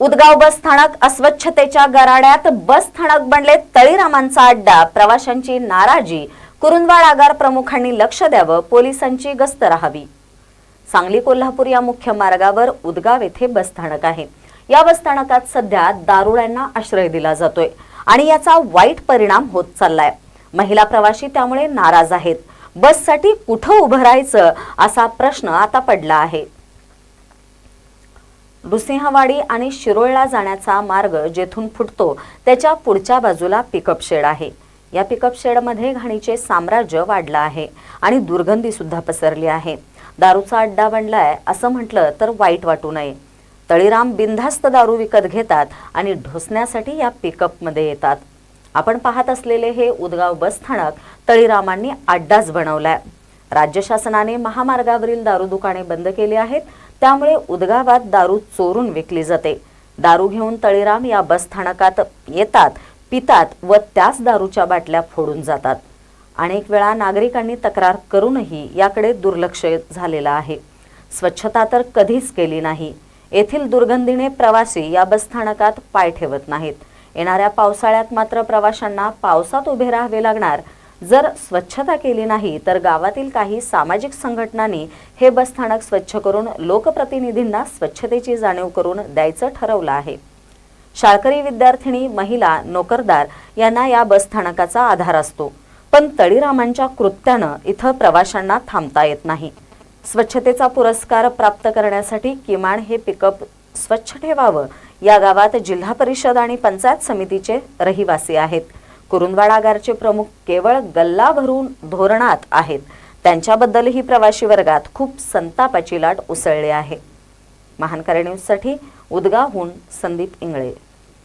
उदगाव बस स्थानक अस्वच्छतेच्या गराड्यात बस स्थानक बनले तळीरामांचा अड्डा. प्रवाशांची नाराजी. कुरुंदवाड आगार प्रमुखांनी लक्ष द्यावं पोलिसांची गस्त राहावी. सांगली कोल्हापूर या मुख्य मार्गावर उदगाव येथे बसस्थानक आहे. या बसस्थानकात सध्या दारुड्यांना आश्रय दिला जातोय आणि याचा वाईट परिणाम होत चाललाय. महिला प्रवासी त्यामुळे नाराज आहेत. बससाठी कुठं उभं राहायचं असा प्रश्न आता पडला आहे. नृसिंहवाडी आणि शिरोळला जाण्याचा मार्ग जेथून फुटतो त्याच्या पुढच्या बाजूला पिकअप शेड आहे. या पिकअप शेडमध्ये घाणीचे साम्राज्य वाढलं आहे आणि दुर्गंधी सुद्धा पसरली आहे. दारूचा अड्डा बनलाय असं म्हटलं तर वाईट वाटू नये. तळीराम बिनधास्त दारू विकत घेतात आणि ढोसण्यासाठी या पिकअपमध्ये येतात. आपण पाहत असलेले हे उदगाव बस स्थानक तळीरामांनी अड्डाच बनवलाय. राज्य शासनाने महामार्गावरील दारू दुकाने बंद केली आहेत. त्यामुळे उदगावात दारू चोरून विकली जाते. दारू घेऊन तळीराम या बस स्थानकात येतात पितात व त्याच दारूच्या बाटल्या फोडून जातात. अनेक वेळा नागरिकांनी तक्रार करूनही याकडे दुर्लक्ष झालेलं आहे. स्वच्छता तर कधीच केली नाही. येथील दुर्गंधीने प्रवासी या बसस्थानकात पाय ठेवत नाहीत. येणाऱ्या पावसाळ्यात मात्र प्रवाशांना पावसात उभे राहावे लागणार जर स्वच्छता केली नाही तर गावातील काही सामाजिक संघटनांनी हे बसस्थानक स्वच्छ करून लोकप्रतिनिधींना स्वच्छतेची जाणीव करून द्यायचं ठरवलं आहे. शाळकरी विद्यार्थिनी महिला नोकरदार यांना या बसस्थानकाचा आधार असतो. पण तळीरामांच्या कृत्यानं इथं प्रवाशांना थांबता येत नाही. स्वच्छतेचा पुरस्कार प्राप्त करण्यासाठी किमान हे पिकअप स्वच्छ ठेवावं या गावात जिल्हा परिषद आणि पंचायत समितीचे रहिवासी आहेत. कुरुंदवाडागारचे प्रमुख केवळ गल्ला भरून धोरणात आहेत. त्यांच्याबद्दलही प्रवासी वर्गात खूप संतापाची लाट उसळली आहे. महानकरे न्यूजसाठी उदगावहून संदीप इंगळे.